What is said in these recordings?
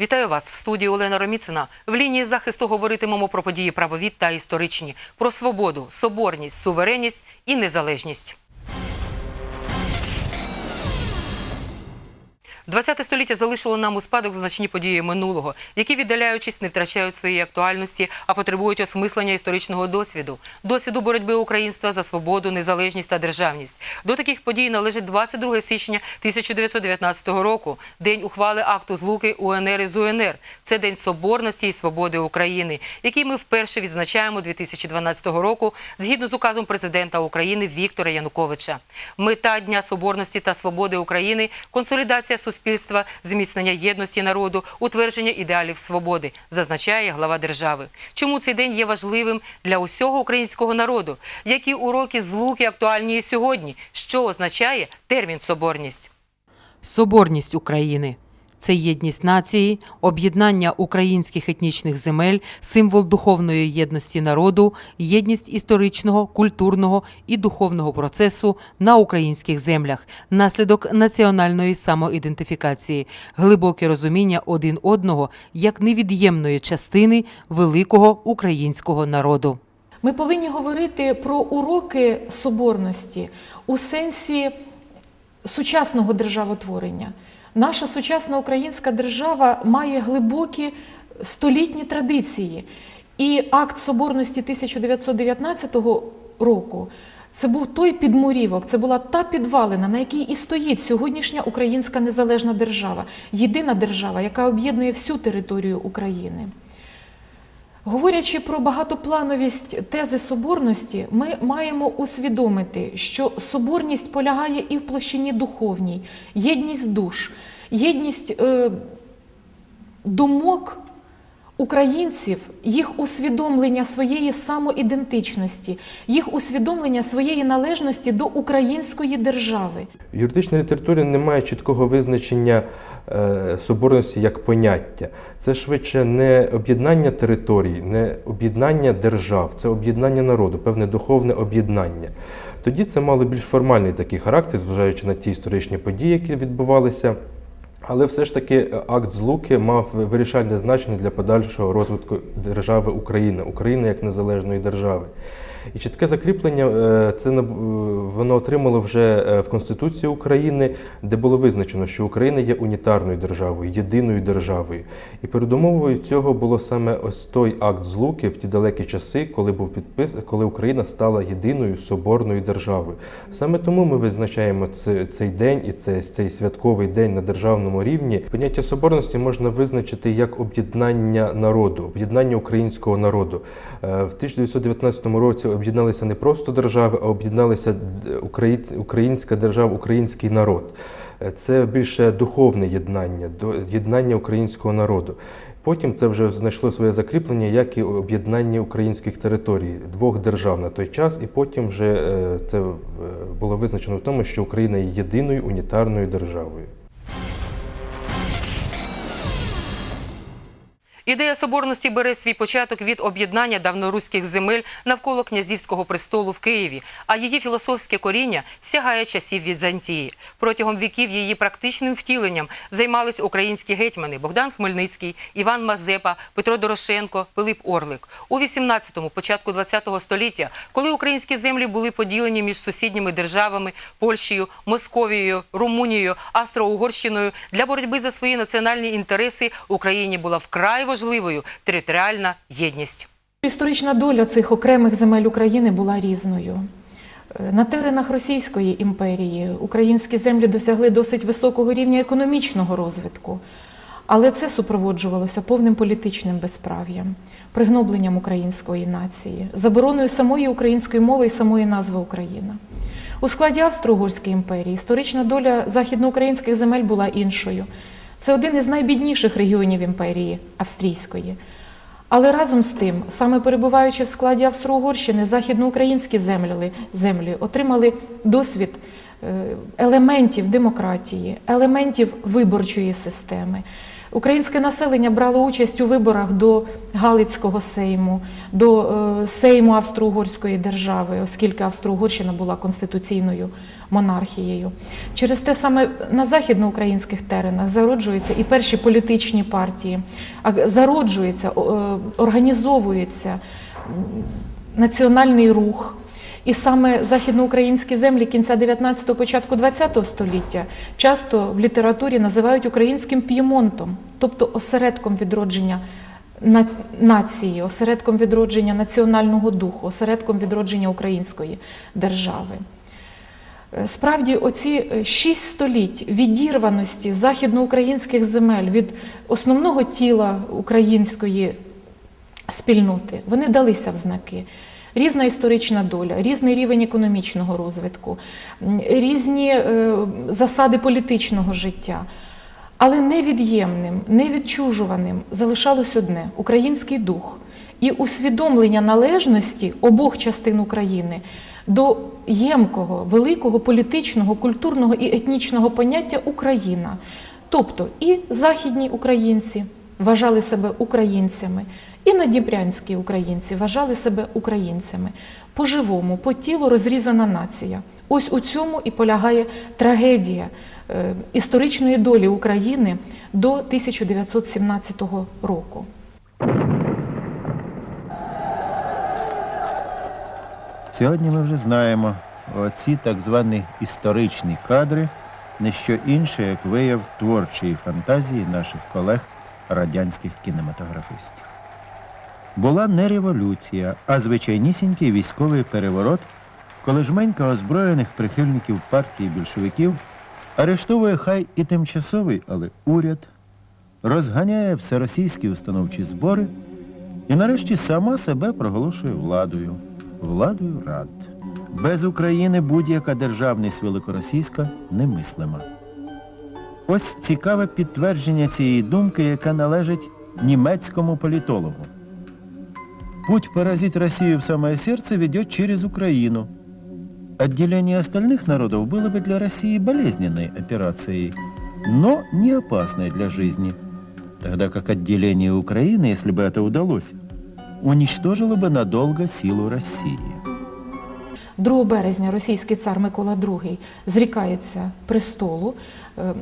Вітаю вас в студії Олена Роміцина. В лінії захисту говоритимемо про події правові та історичні, про свободу, соборність, суверенність і незалежність. 20 століття залишило нам у спадок значні події минулого, які, віддаляючись, не втрачають своєї актуальності, а потребують осмислення історичного досвіду, досвіду боротьби українства за свободу, незалежність та державність. До таких подій належить 22 січня 1919 року, день ухвали акту злуки УНР із УНР. Це день соборності і свободи України, який ми вперше відзначаємо 2012 року згідно з указом президента України Віктора Януковича. Мета Дня соборності та свободи України консолідація суспільства, зміцнення єдності народу, утвердження ідеалів свободи, зазначає глава держави. Чому цей день є важливим для усього українського народу? Які уроки злуки актуальні і сьогодні? Що означає термін соборність? Соборність України це єдність нації, об'єднання українських етнічних земель, символ духовної єдності народу, єдність історичного, культурного і духовного процесу на українських землях, наслідок національної самоідентифікації, глибоке розуміння один одного як невід'ємної частини великого українського народу. Ми повинні говорити про уроки соборності у сенсі сучасного державотворення. Наша сучасна українська держава має глибокі столітні традиції. І акт соборності 1919 року це був той підмурівок, це була та підвалина, на якій і стоїть сьогоднішня українська незалежна держава, єдина держава, яка об'єднує всю територію України. Говорячи про багатоплановість тези соборності, ми маємо усвідомити, що соборність полягає і в площині духовній, єдність душ, єдність е, думок українців, їх усвідомлення своєї самоідентичності, їх усвідомлення своєї належності до української держави. В юридичній літературі немає чіткого визначення е, соборності як поняття. Це швидше не об'єднання територій, не об'єднання держав, це об'єднання народу, певне духовне об'єднання. Тоді це мало більш формальний такий характер, зважаючи на ті історичні події, які відбувалися. Але все ж таки е, акт злуки мав вирішальне значення для подальшого розвитку держави України, України як незалежної держави. І чітке закріплення е, це е, воно отримало вже е, в Конституції України, де було визначено, що Україна є унітарною державою, єдиною державою. І передумовою цього було саме ось той акт злуки в ті далекі часи, коли був підпис, коли Україна стала єдиною соборною державою. Саме тому ми визначаємо цей день і це, цей святковий день на державному рівні. Поняття соборності можна визначити як об'єднання народу, об'єднання українського народу. В 1919 році об'єдналися не просто держави, а об'єдналися українська держава, український народ. Е, Це більше духовне єднання, єднання українського народу. Потім це вже знайшло своє закріплення, як і об'єднання українських територій, двох держав на той час, і потім вже е, це е, було визначено в тому, що Україна є єдиною унітарною державою. Ідея соборності бере свій початок від об'єднання давноруських земель навколо князівського престолу в Києві, а її філософське коріння сягає часів Візантії. Протягом віків її практичним втіленням займались українські гетьмани Богдан Хмельницький, Іван Мазепа, Петро Дорошенко, Пилип Орлик. У 18-му, початку 20-го століття, коли українські землі були поділені між сусідніми державами Польщею, Московією, Румунією, Австро-Угорщиною, для боротьби за свої національні інтереси Україні була вкрай важливою територіальна єдність. Історична доля цих окремих земель України була різною. Е, На теренах Російської імперії українські землі досягли досить високого рівня економічного розвитку, але це супроводжувалося повним політичним безправ'ям, пригнобленням української нації, забороною самої української мови і самої назви Україна. У складі Австро-Угорської імперії історична доля західноукраїнських земель була іншою. Це один із найбідніших регіонів імперії австрійської. Але разом з тим, саме перебуваючи в складі Австро-Угорщини, західноукраїнські землі, отримали досвід е, елементів демократії, елементів виборчої системи. Українське населення брало участь у виборах до Галицького сейму, до е, Сейму Австро-Угорської держави, оскільки Австро-Угорщина була конституційною монархією. Через те саме на західноукраїнських теренах зароджуються і перші політичні партії, зароджується, е, організовується національний рух. І саме західноукраїнські землі кінця 19-го, початку 20-го століття часто в літературі називають українським п'ємонтом, тобто осередком відродження нації, осередком відродження національного духу, осередком відродження української держави. Е, Справді, оці е, шість століть відірваності західноукраїнських земель від основного тіла української спільноти, вони далися в знаки. Різна історична доля, різний рівень економічного розвитку, різні е, засади політичного життя. Але невід'ємним, невідчужуваним залишалось одне український дух і усвідомлення належності обох частин України до ємкого, великого політичного, культурного і етнічного поняття Україна. Тобто і західні українці вважали себе українцями, і надніпрянські українці вважали себе українцями. По-живому, по тілу розрізана нація. Ось у цьому і полягає трагедія е, історичної долі України до 1917 року. Сьогодні ми вже знаємо, оці так звані історичні кадри не що інше, як вияв творчої фантазії наших колег радянських кінематографістів. Була не революція, а звичайнісінький військовий переворот, коли жменька озброєних прихильників партії більшовиків арештовує хай і тимчасовий, але уряд, розганяє всеросійські установчі збори і нарешті сама себе проголошує владою, владою рад. Без України будь-яка державність великоросійська немислима. Ось цікаве підтвердження цієї думки, яка належить німецькому політологу. Путь поразить Россию в самое сердце ведет через Украину. Отделение остальных народов было бы для России болезненной операцией, но не опасной для жизни, тогда как отделение Украины, если бы это удалось, уничтожило бы надолго силу России. 2 березня російський цар Микола II зрікається престолу. ем,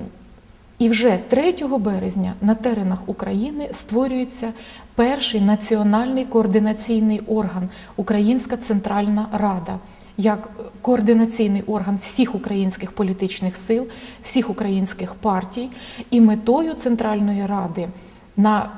І вже 3 березня на теренах України створюється перший національний координаційний орган Українська Центральна Рада. Як координаційний орган всіх українських політичних сил, всіх українських партій, і метою Центральної Ради на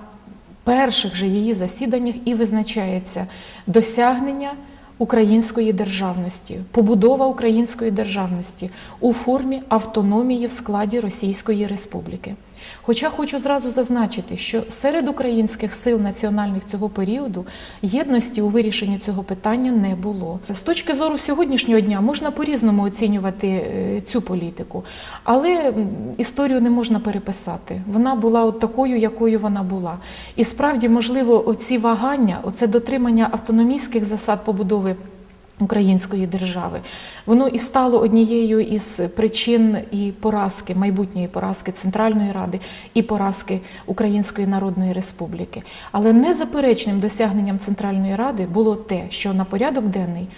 перших же її засіданнях і визначається досягнення української державності, побудова української державності у формі автономії в складі Російської Республіки. Хоча хочу зразу зазначити, що серед українських сил національних цього періоду єдності у вирішенні цього питання не було. З точки зору сьогоднішнього дня можна по-різному оцінювати е, цю політику, але історію не можна переписати. Вона була от такою, якою вона була. І справді, можливо, оці вагання, оце дотримання автономійських засад побудови. Української держави воно і стало однією із причин і поразки майбутньої поразки Центральної Ради і поразки Української Народної Республіки. Але незаперечним досягненням Центральної Ради було те, що на порядок денний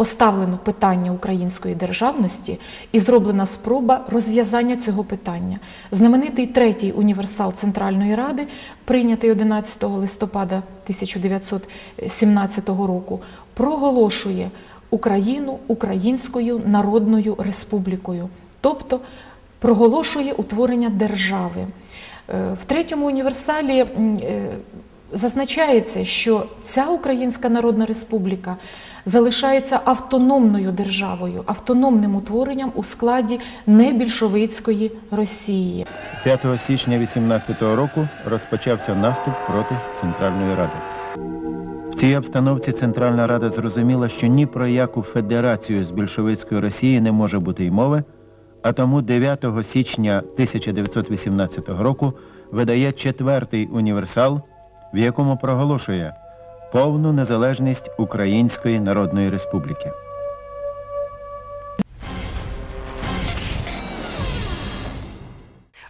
поставлено питання української державності і зроблена спроба розв'язання цього питання. Знаменитий третій універсал Центральної Ради, прийнятий 11 листопада 1917 року, проголошує Україну Українською Народною Республікою, тобто проголошує утворення держави. Е, В третьому універсалі е, зазначається, що ця Українська Народна Республіка залишається автономною державою, автономним утворенням у складі небільшовицької Росії. 5 січня 18 року розпочався наступ проти Центральної Ради. Цій обстановці Центральна Рада зрозуміла, що ні про яку федерацію з більшовицької Росії не може бути й мови, а тому 9 січня 1918 року видає четвертий універсал, в якому проголошує повну незалежність Української Народної Республіки.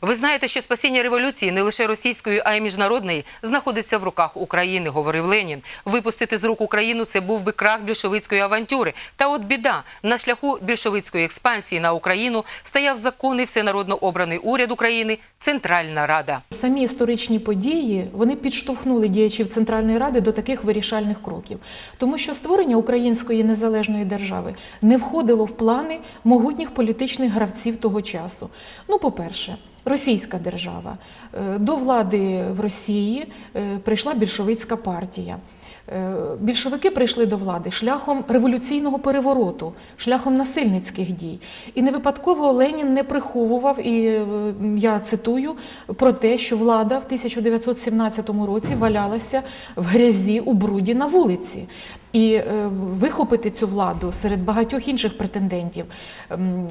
Ви знаєте, що спасіння революції не лише російської, а й міжнародної знаходиться в руках України, говорив Ленін. Випустити з рук Україну це був би крах більшовицької авантюри. Та от біда на шляху більшовицької експансії на Україну стояв законний всенародно обраний уряд України Центральна Рада. Самі історичні події вони підштовхнули діячів Центральної Ради до таких вирішальних кроків, тому що створення української незалежної держави не входило в плани могутніх політичних гравців того часу. Ну, по-перше, Російська держава Е, до влади в Росії е, прийшла більшовицька партія. Е, Більшовики прийшли до влади шляхом революційного перевороту, шляхом насильницьких дій. І не випадково Ленін не приховував, і я цитую про те, що влада в 1917 році валялася в грязі у бруді на вулиці. І е, вихопити цю владу серед багатьох інших претендентів, ем,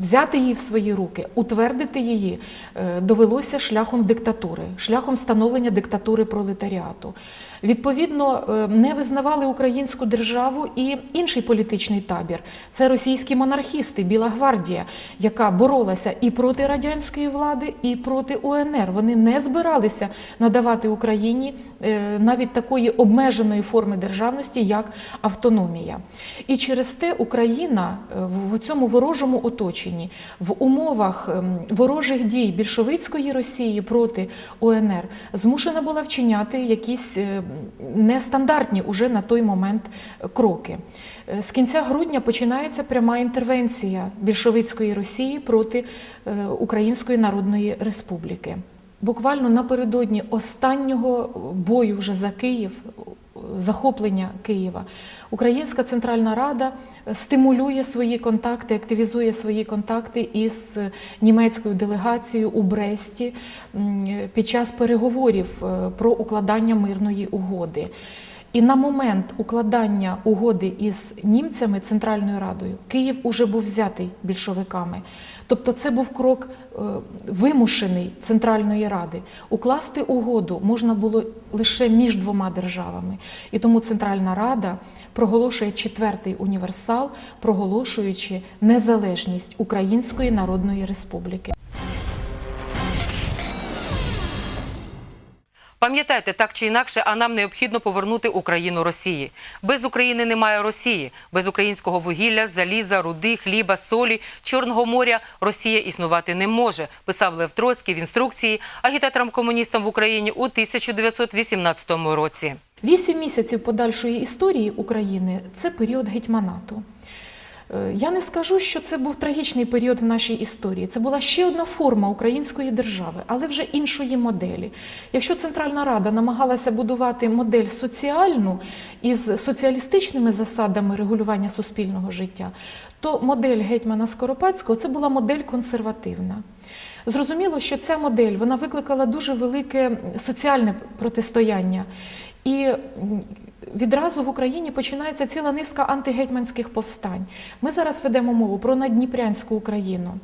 взяти її в свої руки, утвердити її е, довелося шляхом диктатури, шляхом встановлення диктатури пролетаріату. Відповідно, е, не визнавали українську державу і інший політичний табір. Це російські монархісти, Біла гвардія, яка боролася і проти радянської влади, і проти УНР. Вони не збиралися надавати Україні е, навіть такої обмеженої форми державності, як автономія. І через те Україна е, в цьому ворожому оточенні, в умовах ем, ворожих дій більшовицької Росії проти УНР, змушена була вчиняти якісь нестандартні уже на той момент кроки. Е, З кінця грудня починається пряма інтервенція більшовицької Росії проти е, Української Народної Республіки. Буквально напередодні останнього бою вже за Київ, захоплення Києва, Українська Центральна Рада стимулює свої контакти, активізує свої контакти із німецькою делегацією у Бресті під час переговорів е, про укладання мирної угоди. І на момент укладання угоди із німцями Центральною Радою Київ уже був взятий більшовиками. Тобто це був крок е, вимушений Центральної Ради. Укласти угоду можна було лише між двома державами. І тому Центральна Рада проголошує четвертий універсал, проголошуючи незалежність Української Народної Республіки. Пам'ятайте, так чи інакше, а нам необхідно повернути Україну Росії. Без України немає Росії. Без українського вугілля, заліза, руди, хліба, солі, Чорного моря Росія існувати не може, писав Лев Троцький в інструкції агітаторам-комуністам в Україні у 1918 році. Вісім місяців подальшої історії України це період гетьманату. Е, Я не скажу, що це був трагічний період в нашій історії. Це була ще одна форма української держави, але вже іншої моделі. Якщо Центральна Рада намагалася будувати модель соціальну із соціалістичними засадами регулювання суспільного життя, то модель гетьмана Скоропадського це була модель консервативна. Зрозуміло, що ця модель вона викликала дуже велике соціальне протистояння. І відразу в Україні починається ціла низка антигетьманських повстань. Ми зараз ведемо мову про надніпрянську Україну.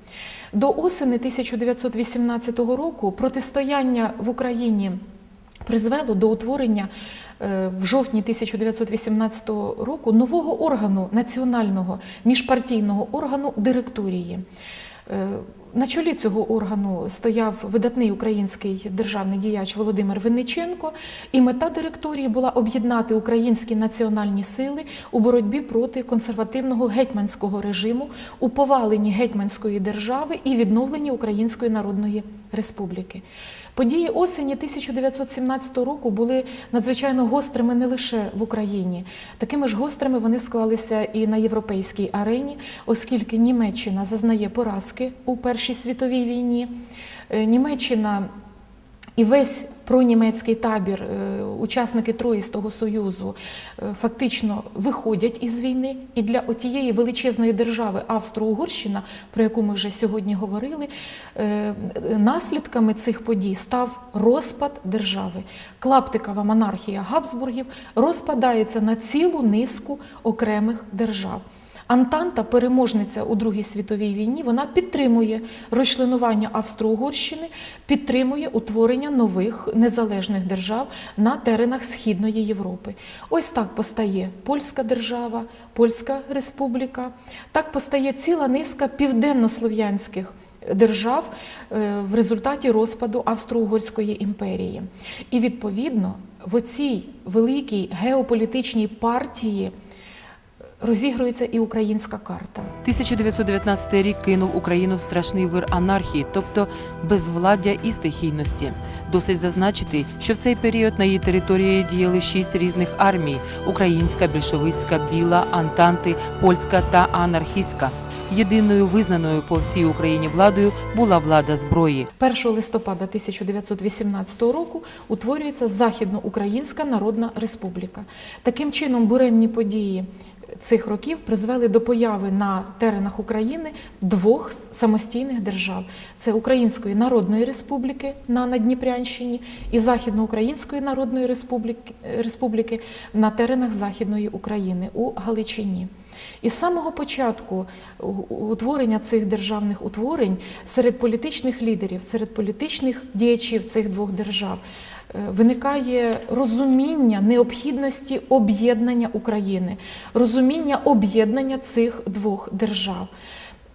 До осени 1918 року протистояння в Україні призвело до утворення е, в жовтні 1918 року нового органу національного міжпартійного органу директорії. На чолі цього органу стояв видатний український державний діяч Володимир Винниченко, і мета директорії була об'єднати українські національні сили у боротьбі проти консервативного гетьманського режиму, у поваленні гетьманської держави і відновленні Української Народної Республіки. Події осені 1917 року були надзвичайно гострими не лише в Україні. Такими ж гострими вони склалися і на європейській арені, оскільки Німеччина зазнає поразки у Першій світовій війні. Е, Німеччина і весь пронімецький табір, е, учасники Троїстого Союзу, е, фактично виходять із війни. І для отієї величезної держави Австро-Угорщина, про яку ми вже сьогодні говорили, наслідками цих подій став розпад держави. Клаптикова монархія Габсбургів розпадається на цілу низку окремих держав. Антанта, переможниця у Другій світовій війні, вона підтримує розчленування Австро-Угорщини, підтримує утворення нових незалежних держав на теренах Східної Європи. Ось так постає Польська держава, Польська республіка, так постає ціла низка південнослов'янських держав е, в результаті розпаду Австро-Угорської імперії. І відповідно в оцій великій геополітичній партії розігрується і українська карта. 1919 рік кинув Україну в страшний вир анархії, тобто безвладдя і стихійності. Досить зазначити, що в цей період на її території діяли шість різних армій: українська, більшовицька, біла, антанти, польська та анархістська. Єдиною визнаною по всій Україні владою була влада зброї. 1 листопада 1918 року утворюється Західноукраїнська Народна Республіка. Таким чином, буремні події цих років призвели до появи на теренах України двох самостійних держав: це Української Народної Республіки на Надніпрянщині і Західноукраїнської Народної Республіки, на теренах Західної України у Галичині. І з самого початку утворення цих державних утворень серед політичних лідерів, серед політичних діячів цих двох держав е, виникає розуміння необхідності об'єднання України, розуміння об'єднання цих двох держав.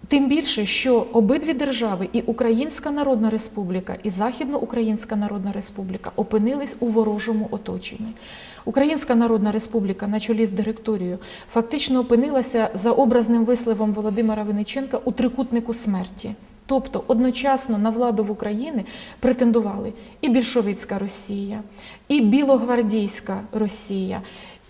Тим більше, що обидві держави, і Українська Народна Республіка, і Західноукраїнська Народна Республіка, опинились у ворожому оточенні. Українська Народна Республіка на чолі з директорією фактично опинилася за образним висливом Володимира Винниченка у трикутнику смерті. Тобто одночасно на владу в Україні претендували і більшовицька Росія, і білогвардійська Росія,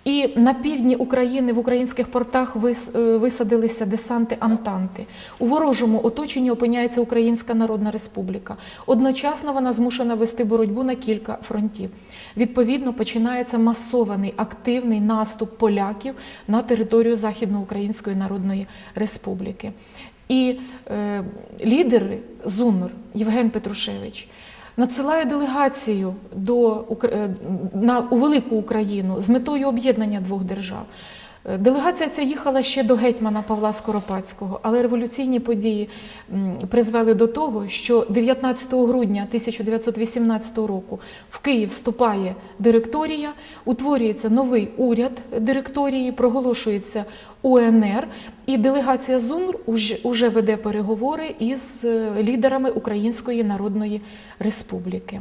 і на півдні України в українських портах е, висадилися десанти Антанти. У ворожому оточенні опиняється Українська Народна Республіка. Одночасно вона змушена вести боротьбу на кілька фронтів. Відповідно, починається масований активний наступ поляків на територію Західноукраїнської Народної Республіки. І е, лідер ЗУНР Євген Петрушевич надсилає делегацію до, е, на, у Велику Україну з метою об'єднання двох держав. Делегація ця їхала ще до гетьмана Павла Скоропадського, але революційні події призвели до того, що 19 грудня 1918 року в Київ вступає директорія, утворюється новий уряд директорії, проголошується УНР, і делегація ЗУНР уже веде переговори із е, лідерами Української Народної Республіки.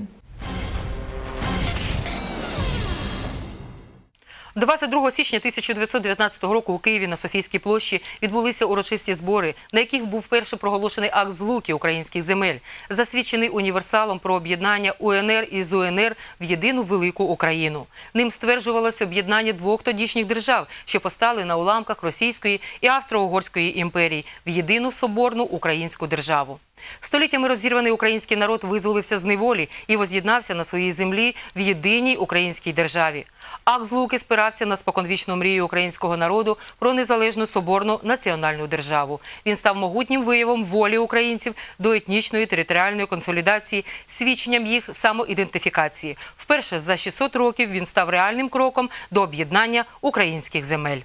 22 січня 1919 року у Києві на Софійській площі відбулися урочисті збори, на яких був вперше проголошений акт злуки українських земель, засвідчений універсалом про об'єднання УНР із УНР в єдину велику Україну. Ним стверджувалося об'єднання двох тодішніх держав, що постали на уламках Російської і Австро-Угорської імперій в єдину соборну українську державу. Століттями розірваний український народ визволився з неволі і воз'єднався на своїй землі в єдиній українській державі. Акт злуки спирався на споконвічну мрію українського народу про незалежну соборну національну державу. Він став могутнім виявом волі українців до етнічної територіальної консолідації, свідченням їх самоідентифікації. Вперше за 600 років він став реальним кроком до об'єднання українських земель.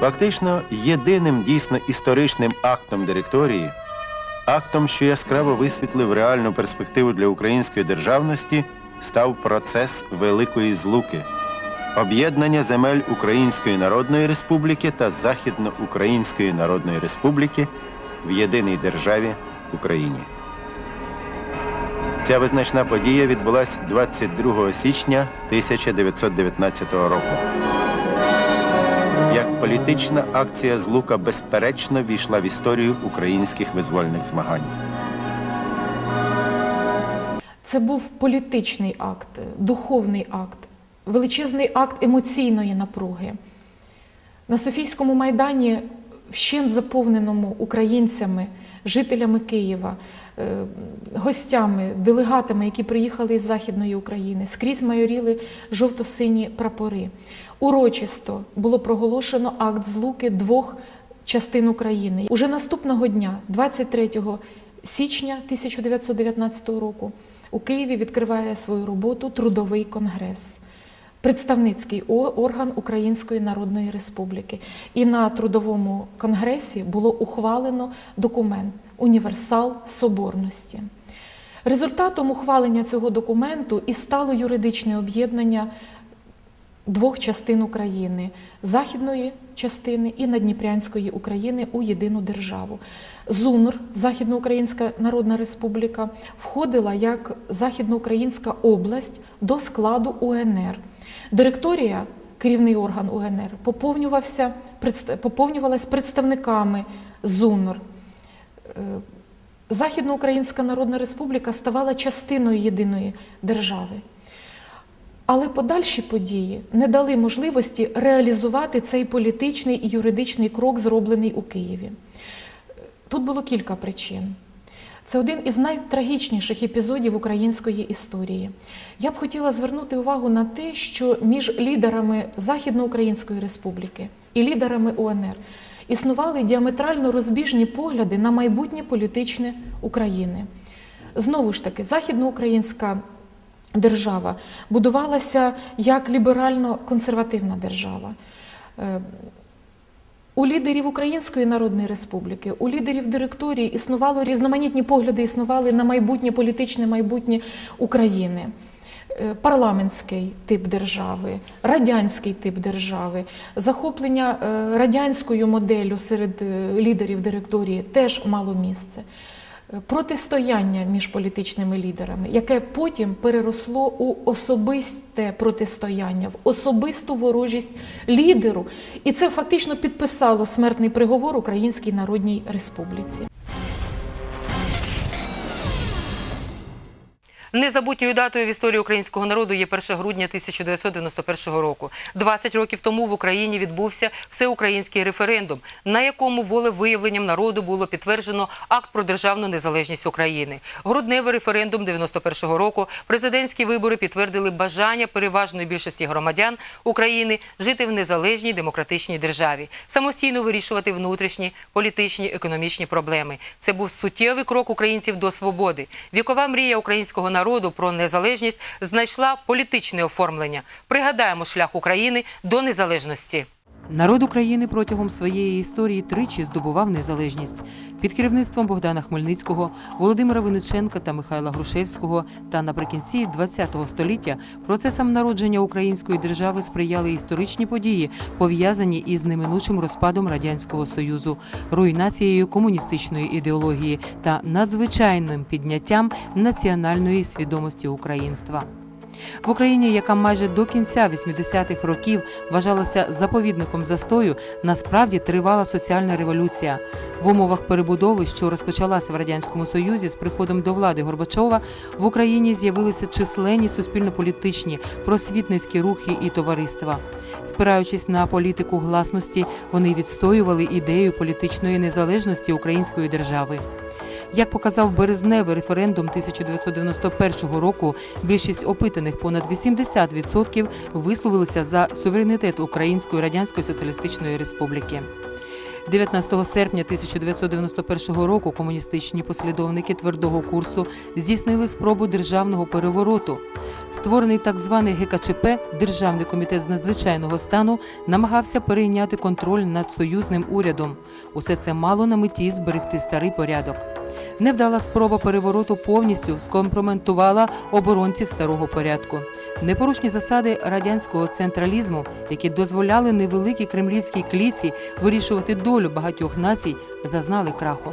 Фактично єдиним дійсно історичним актом директорії, актом, що яскраво висвітлив реальну перспективу для української державності, став процес Великої Злуки, об'єднання земель Української Народної Республіки та Західноукраїнської Народної Республіки в єдиній державі Україні. Ця визначна подія відбулась 22 січня 1919 року. Як політична акція злука безперечно війшла в історію українських визвольних змагань. Це був політичний акт, духовний акт, величезний акт емоційної напруги. На Софійському майдані, вщент заповненому українцями, жителями Києва, е, гостями, делегатами, які приїхали із Західної України, скрізь майоріли жовто-сині прапори. Урочисто було проголошено акт злуки двох частин України. Уже наступного дня, 23 січня 1919 року, у Києві відкриває свою роботу Трудовий конгрес. Представницький орган Української Народної Республіки. І на трудовому конгресі було ухвалено документ Універсал Соборності. Результатом ухвалення цього документу і стало юридичне об'єднання двох частин України західної частини і Надніпрянської України у єдину державу. ЗУНР, Західноукраїнська Народна Республіка, входила як Західноукраїнська область до складу УНР. Директорія, керівний орган УНР, поповнювався, поповнювалась представниками ЗУНР. Е, Західноукраїнська Народна Республіка ставала частиною єдиної держави. Але подальші події не дали можливості реалізувати цей політичний і юридичний крок, зроблений у Києві. Тут було кілька причин. Це один із найтрагічніших епізодів української історії. Я б хотіла звернути увагу на те, що між лідерами Західноукраїнської республіки і лідерами УНР існували діаметрально розбіжні погляди на майбутнє політичне України. Знову ж таки, західноукраїнська держава будувалася як ліберально-консервативна держава. Е, У лідерів Української Народної Республіки, у лідерів директорії існувало різноманітні погляди, існували на майбутнє політичне майбутнє України. Е, Парламентський тип держави, радянський тип держави, захоплення е, радянською моделлю серед лідерів директорії теж мало місце. Е, Протистояння між політичними лідерами, яке потім переросло у особисте протистояння, в особисту ворожість лідеру, і це фактично підписало смертний приговор Українській Народній Республіці. Незабутньою датою в історії українського народу є 1 грудня 1991 року. 20 років тому в Україні відбувся всеукраїнський референдум, на якому волевиявленням народу було підтверджено акт про державну незалежність України. Грудневий референдум 91 року президентські вибори підтвердили бажання переважної більшості громадян України жити в незалежній демократичній державі, самостійно вирішувати внутрішні політичні економічні проблеми. Це був суттєвий крок українців до свободи. Вікова мрія українського народу про незалежність знайшла політичне оформлення. Пригадаємо шлях України до незалежності. Народ України протягом своєї історії тричі здобував незалежність під керівництвом Богдана Хмельницького, Володимира Винниченка та Михайла Грушевського. Та наприкінці ХХ століття процесам народження української держави сприяли історичні події, пов'язані із неминучим розпадом радянського союзу, руйнацією комуністичної ідеології та надзвичайним підняттям національної свідомості українства. В Україні, яка майже до кінця 80-х років вважалася заповідником застою, насправді тривала соціальна революція. В умовах перебудови, що розпочалася в радянському союзі з приходом до влади Горбачова, в Україні з'явилися численні суспільно-політичні, просвітницькі рухи і товариства. Спираючись на політику гласності, вони відстоювали ідею політичної незалежності української держави. Як показав березневий референдум 1991 року, більшість опитаних понад 80% висловилися за суверенітет Української Радянської Соціалістичної Республіки. 19 серпня 1991 року комуністичні послідовники твердого курсу здійснили спробу державного перевороту. Створений так званий ГКЧП, Державний комітет з надзвичайного стану, намагався перейняти контроль над союзним урядом. Усе це мало на меті зберегти старий порядок. Невдала спроба перевороту повністю скомпроментувала оборонців старого порядку. Непорушні засади радянського централізму, які дозволяли невеликій кремлівській кліці вирішувати долю багатьох націй, зазнали краху.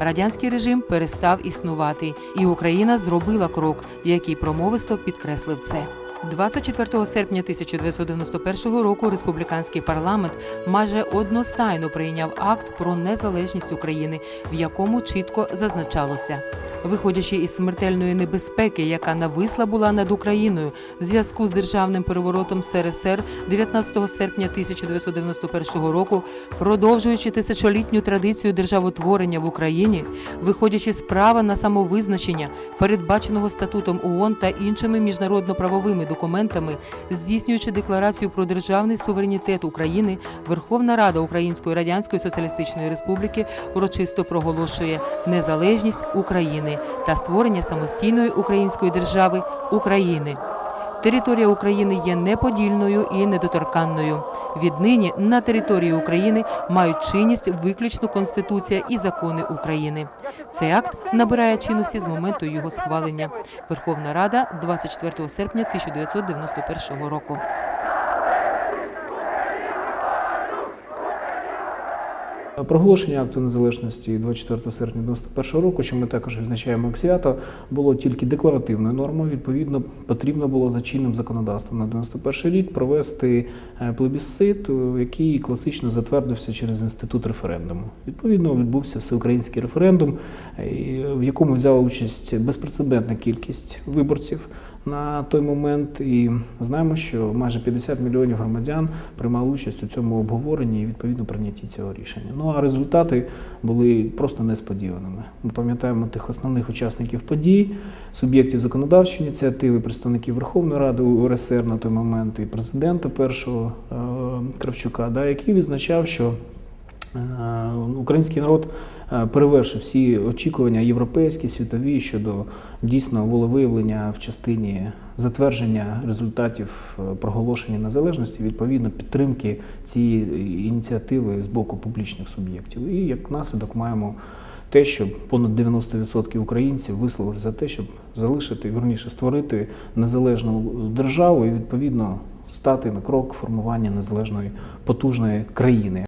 Радянський режим перестав існувати, і Україна зробила крок, який промовисто підкреслив це. 24 серпня 1991 року республіканський парламент майже одностайно прийняв акт про незалежність України, в якому чітко зазначалося. Виходячи із смертельної небезпеки, яка нависла була над Україною в зв'язку з державним переворотом СРСР 19 серпня 1991 року, продовжуючи тисячолітню традицію державотворення в Україні, виходячи з права на самовизначення, передбаченого статутом ООН та іншими міжнародно-правовими документами, здійснюючи декларацію про державний суверенітет України, Верховна Рада Української Радянської Соціалістичної Республіки урочисто проголошує незалежність України та створення самостійної української держави України. Територія України є неподільною і недоторканною. Віднині на території України мають чинність виключно Конституція і закони України. Цей акт набирає чинності з моменту його схвалення. Верховна Рада 24 серпня 1991 року. Проголошення акту незалежності 24 серпня 91 року, що ми також відзначаємо як свято, було тільки декларативною нормою. Відповідно, потрібно було за чинним законодавством на 91 рік провести е, плебісцит, е, який класично затвердився через інститут референдуму. Відповідно, відбувся всеукраїнський референдум, е, в якому взяла участь безпрецедентна кількість виборців на той момент. І знаємо, що майже 50 мільйонів громадян приймали участь у цьому обговоренні і відповідно прийнятті цього рішення. Ну а результати були просто несподіваними. Ми пам'ятаємо тих основних учасників подій, суб'єктів законодавчої ініціативи, представників Верховної Ради УРСР на той момент і президента першого е, Кравчука, да, який відзначав, що Український народ е, перевершив всі очікування європейські, світові щодо дійсно волевиявлення в частині затвердження результатів е, проголошення незалежності, відповідно підтримки цієї ініціативи з боку публічних суб'єктів. І як наслідок маємо те, що понад 90% українців висловилися за те, щоб залишити, верніше створити незалежну державу і відповідно стати на крок формування незалежної потужної країни.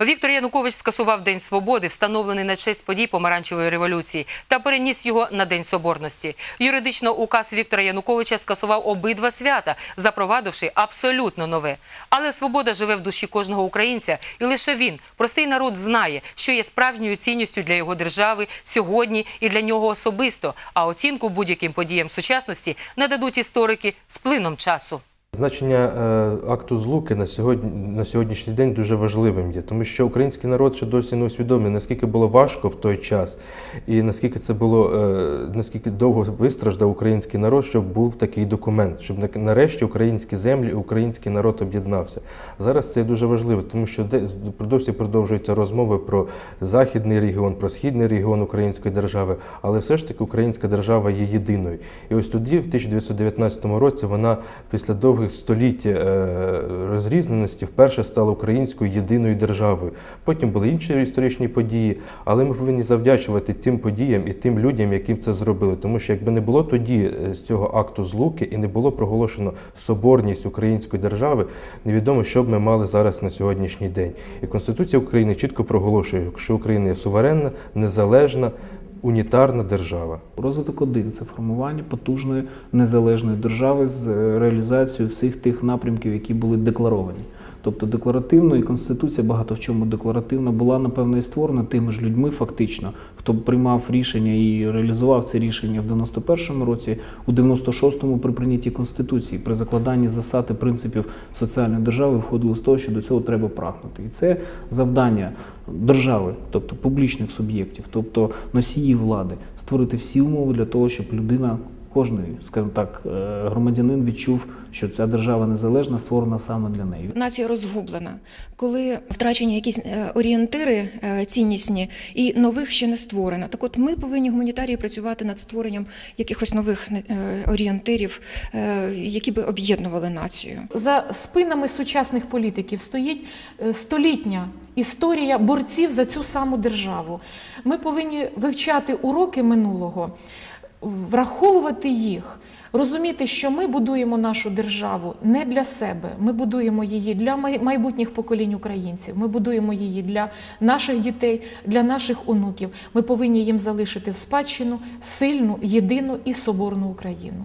Віктор Янукович скасував День свободи, встановлений на честь подій помаранчевої революції, та переніс його на День соборності. Юридично указ Віктора Януковича скасував обидва свята, запровадивши абсолютно нове. Але свобода живе в душі кожного українця, і лише він, простий народ, знає, що є справжньою цінністю для його держави сьогодні і для нього особисто. А оцінку будь-яким подіям сучасності нададуть історики з плином часу. Значення е, акту злуки на сьогодні на сьогоднішній день дуже важливим є, тому що український народ ще досі не усвідомлює, наскільки було важко в той час, і наскільки це було е, наскільки довго вистраждав український народ, щоб був такий документ, щоб нарешті українські землі, український народ об'єднався. Зараз це дуже важливо, тому що продовжує продовжуються розмови про західний регіон, про східний регіон української держави, але все ж таки українська держава є єдиною. І ось тоді, в 1919 році, вона після довгих століть е, розрізненості вперше стала українською єдиною державою. Потім були інші історичні події, але ми повинні завдячувати тим подіям і тим людям, які це зробили. Тому що якби не було тоді е, з цього акту злуки і не було проголошено соборність української держави, невідомо, що б ми мали зараз на сьогоднішній день. І Конституція України чітко проголошує, що Україна є суверенна, незалежна, унітарна держава. Розвиток один це формування потужної незалежної держави з е, реалізацією всіх тих напрямків, які були декларовані. Тобто декларативно і конституція багато в чому декларативна була напевно і створена тими ж людьми, фактично, хто приймав рішення і реалізував це рішення в 91-му році, у 96-му при прийнятті конституції, при закладанні засад і принципів соціальної держави входило з того, що до цього треба прагнути. І це завдання держави, тобто публічних суб'єктів, тобто носіїв влади, створити всі умови для того, щоб людина. Кожний, скажімо так, е, громадянин відчув, що ця держава незалежна, створена саме для неї. Нація розгублена, коли втрачені якісь е, орієнтири е, ціннісні і нових ще не створено. Так от ми повинні гуманітарії працювати над створенням якихось нових орієнтирів, які би об'єднували націю. За спинами сучасних політиків стоїть столітня історія борців за цю саму державу. Ми повинні вивчати уроки минулого, враховувати їх, розуміти, що ми будуємо нашу державу не для себе. Ми будуємо її для майбутніх поколінь українців. Ми будуємо її для наших дітей, для наших онуків. Ми повинні їм залишити в спадщину сильну, єдину і соборну Україну.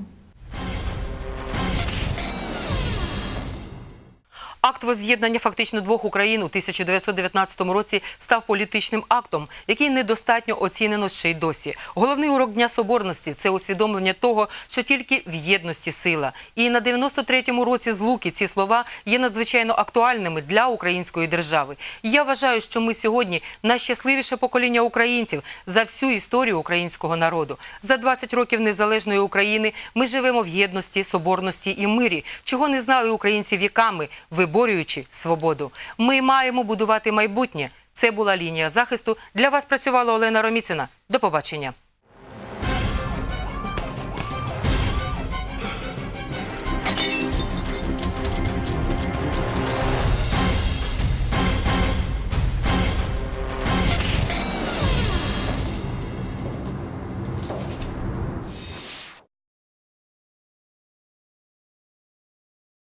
Акт возз'єднання фактично двох Україн у 1919 році став політичним актом, який недостатньо оцінено ще й досі. Головний урок Дня Соборності – це усвідомлення того, що тільки в єдності сила. І на 93-му році злуки ці слова є надзвичайно актуальними для української держави. Я вважаю, що ми сьогодні найщасливіше покоління українців за всю історію українського народу. За 20 років незалежної України ми живемо в єдності, соборності і мирі, чого не знали українці віками, виборюючи свободу. Ми маємо будувати майбутнє. Це була лінія захисту. Для вас працювала Олена Роміцина. До побачення.